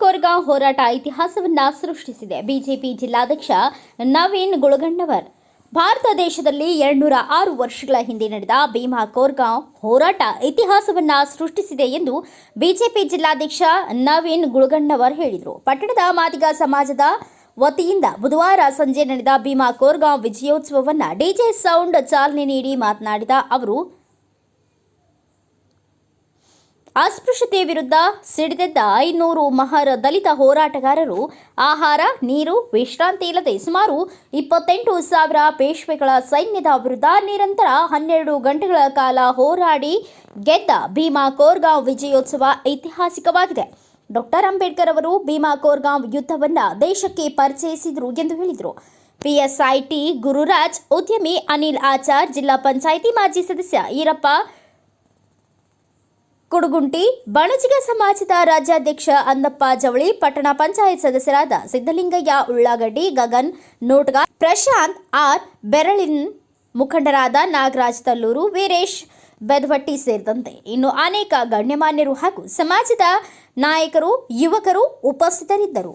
ಕೋರ್ಗಾಂವ್ ಹೋರಾಟ ಇತಿಹಾಸವನ್ನ ಸೃಷ್ಟಿಸಿದೆ. ಬಿಜೆಪಿ ಜಿಲ್ಲಾಧ್ಯಕ್ಷ ನವೀನ್ ಗುಳಗಣ್ಣವರ್. ಭಾರತ ದೇಶದಲ್ಲಿ ಎರಡ್ನೂರ ಆರು ವರ್ಷಗಳ ಹಿಂದೆ ನಡೆದ ಭೀಮಾ ಕೋರ್ಗಾಂವ್ ಹೋರಾಟ ಇತಿಹಾಸವನ್ನ ಸೃಷ್ಟಿಸಿದೆ ಎಂದು ಬಿಜೆಪಿ ಜಿಲ್ಲಾಧ್ಯಕ್ಷ ನವೀನ್ ಗುಳಗಣ್ಣವರ್ ಹೇಳಿದರು. ಪಟ್ಟಣದ ಮಾದಿಗ ಸಮಾಜದ ವತಿಯಿಂದ ಬುಧವಾರ ಸಂಜೆ ನಡೆದ ಭೀಮಾ ಕೋರ್ಗಾಂವ್ ವಿಜಯೋತ್ಸವವನ್ನು ಡಿಜೆ ಸೌಂಡ್ ಚಾಲನೆ ನೀಡಿ ಮಾತನಾಡಿದ ಅವರು ಅಸ್ಪೃಶ್ಯತೆ ವಿರುದ್ಧ ಸಿಡಿದೆದ್ದ ಐನೂರು ಮಹಾರ ದಲಿತ ಹೋರಾಟಗಾರರು ಆಹಾರ, ನೀರು, ವಿಶ್ರಾಂತಿ ಇಲ್ಲದೆ ಸುಮಾರು ಇಪ್ಪತ್ತೆಂಟು ಸಾವಿರ ಪೇಶ್ವೆಗಳ ಸೈನ್ಯದ ವಿರುದ್ಧ ನಿರಂತರ ಹನ್ನೆರಡು ಗಂಟೆಗಳ ಕಾಲ ಹೋರಾಡಿ ಗೆದ್ದ ಭೀಮಾ ಕೋರ್ಗಾಂವ್ ವಿಜಯೋತ್ಸವ ಐತಿಹಾಸಿಕವಾಗಿದೆ. ಡಾಕ್ಟರ್ ಅಂಬೇಡ್ಕರ್ ಅವರು ಭೀಮಾ ಕೋರ್ಗಾಂವ್ ಯುದ್ಧವನ್ನ ದೇಶಕ್ಕೆ ಪರಿಚಯಿಸಿದರು ಎಂದು ಹೇಳಿದರು. ಪಿಎಸ್ಐಟಿ ಗುರುರಾಜ್, ಉದ್ಯಮಿ ಅನಿಲ್ ಆಚಾರ್, ಜಿಲ್ಲಾ ಪಂಚಾಯಿತಿ ಮಾಜಿ ಸದಸ್ಯ ಈರಪ್ಪ ಕುಡುಗುಂಟಿ, ಬಣಜಿಗ ಸಮಾಜದ ರಾಜ್ಯಾಧ್ಯಕ್ಷ ಅಂದಪ್ಪ ಜವಳಿ, ಪಟ್ಟಣ ಪಂಚಾಯತ್ ಸದಸ್ಯರಾದ ಸಿದ್ದಲಿಂಗಯ್ಯ, ಉಳ್ಳಾಗಡ್ಡಿ, ಗಗನ್, ನೋಟ್ಗ, ಪ್ರಶಾಂತ್, ಆರ್, ಬೆರಳಿನ್, ಮುಖಂಡರಾದ ನಾಗರಾಜ್ ತಲ್ಲೂರು, ವೀರೇಶ್ ಬೆದವಟ್ಟಿ ಸೇರಿದಂತೆ ಇನ್ನು ಅನೇಕ ಗಣ್ಯಮಾನ್ಯರು ಹಾಗೂ ಸಮಾಜದ ನಾಯಕರು, ಯುವಕರು ಉಪಸ್ಥಿತರಿದ್ದರು.